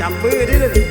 จับมือดิล